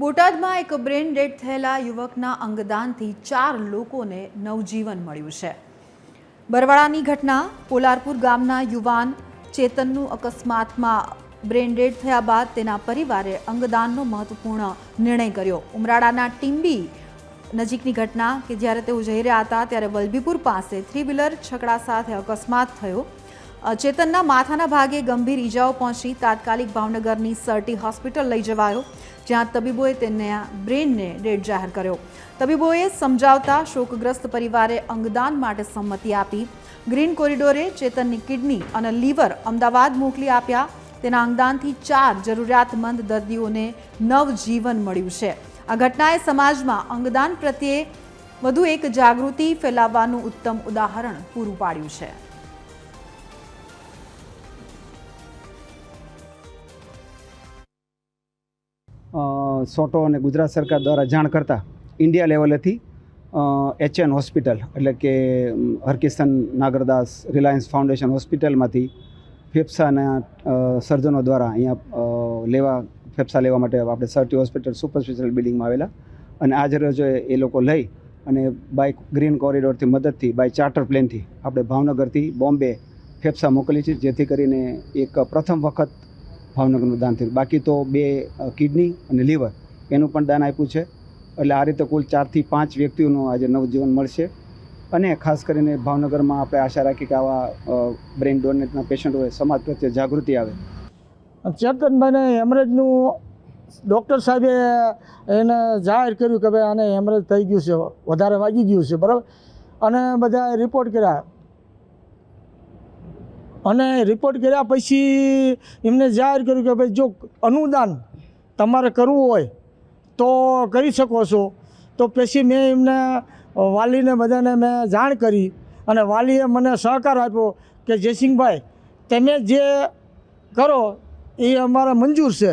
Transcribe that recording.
બોટાદમાં એક brain dead થયેલા યુવકના અંગદાનથી ચાર લોકોને નવજીવન મળ્યું છે. બરવાળાની ઘટના, પોલારપુર ગામના યુવાન ચેતનનું અકસ્માતમાં બ્રેન ડેડ થયા બાદ તેના પરિવારે અંગદાનનો મહત્વપૂર્ણ નિર્ણય કર્યો. ઉમરાળાના ટીંબી નજીકની ઘટના કે જ્યારે તેઓ જઈ રહ્યા હતા ત્યારે વલભીપુર પાસે થ્રી વ્હીલર છકડા સાથે અકસ્માત થયો. ચેતનના માથાના ભાગે ગંભીર ઈજાઓ પહોંચી તાત્કાલિક ભાવનગરની સર્ટી હોસ્પિટલ લઈ જવાયો, જ્યાં તબીબોએ તેને બ્રેનને ડેડ જાહેર કર્યો. તબીબોએ સમજાવતા શોકગ્રસ્ત પરિવારે અંગદાન માટે સંમતિ આપી. ગ્રીન કોરિડોરે ચેતનની કિડની અને લીવર અમદાવાદ મોકલી આપ્યા. તેના અંગદાનથી ચાર જરૂરિયાતમંદ દર્દીઓને નવજીવન મળ્યું છે. આ ઘટનાએ સમાજમાં અંગદાન પ્રત્યે વધુ એક જાગૃતિ ફેલાવવાનું ઉત્તમ ઉદાહરણ પૂરું પાડ્યું છે. સોટો અને ગુજરાત સરકાર દ્વારા જાણ કરતાં ઇન્ડિયા લેવલેથી એચએન હોસ્પિટલ એટલે કે હરકિશન નાગરદાસ રિલાયન્સ ફાઉન્ડેશન હોસ્પિટલમાંથી ફેફસાના સર્જનો દ્વારા અહીંયા લેવા, ફેફસા લેવા માટે આપણે સર્ટી હોસ્પિટલ, સુપર સ્પેશિયલ બિલ્ડિંગમાં આવેલા. અને આજ રોજ એ લોકો લઈ અને બાય ગ્રીન કોરિડોરથી મદદથી, બાય ચાર્ટર પ્લેનથી આપણે ભાવનગરથી બોમ્બે ફેફસા મોકલી છે, જેથી કરીને એક પ્રથમ વખત ભાવનગરનું દાન થયું. બાકી તો બે કિડની અને લીવર. એનું પણ દાન આપ્યું છે. એટલે આ રીતે કુલ ચારથી પાંચ વ્યક્તિઓનું આજે નવજીવન મળશે. અને ખાસ કરીને ભાવનગરમાં આપણે આશા રાખી કે આવા બ્રેન ડોનેટના પેશન્ટ હોય સમાજ પ્રત્યે જાગૃતિ આવે. ચેતનભાઈને હેમરેજનું ડૉક્ટર સાહેબે એને જાહેર કર્યું કે ભાઈ આને હેમરેજ થઈ ગયું છે, વધારે વાગી ગયું છે, બરાબર? અને બધા રિપોર્ટ કર્યા. અને રિપોર્ટ કર્યા પછી એમને જાહેર કર્યું કે ભાઈ જો અનુદાન તમારે કરવું હોય તો કરી શકો છો. તો પછી મેં એમને વાલીને બધાને મેં જાણ કરી અને વાલીએ મને સહકાર આપ્યો કે જયસિંહભાઈ, તમે જે કરો એ અમારે મંજૂર છે.